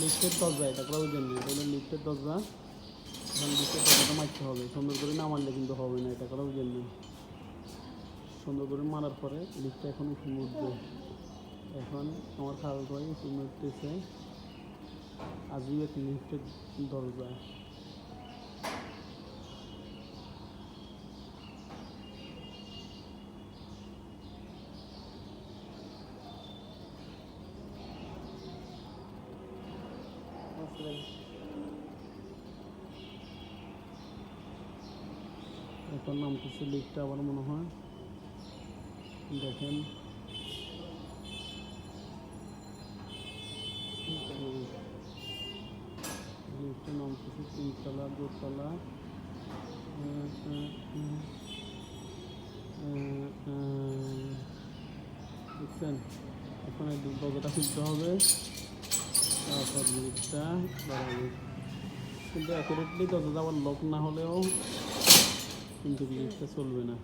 লিফটের দরজা, এটা করা ওই জন্য। এটা লিফটের দরজা। এখন লিফটের দরজাটা মারতে হবে। সুন্দর করে না মারলে কিন্তু হবে না, এটা করা ওই জন্য। সুন্দর করে মারার পরে লিফটটা এখন উঠে উঠবে এখন আমার খাওয়া দাওয়া উঠে উঠতেছে আজই এক লিফটের দরজা। এখন নামতেছে লিফটটা আবার মনে হয় দেখেন লিফটে নামতেছে তিনতলা দোতলা দেখছেন এখন এই দরজাটা খুলতে হবে কিন্তু অ্যাকুরেটলি যত যাওয়ার লক না হলেও কিন্তু চলবে না।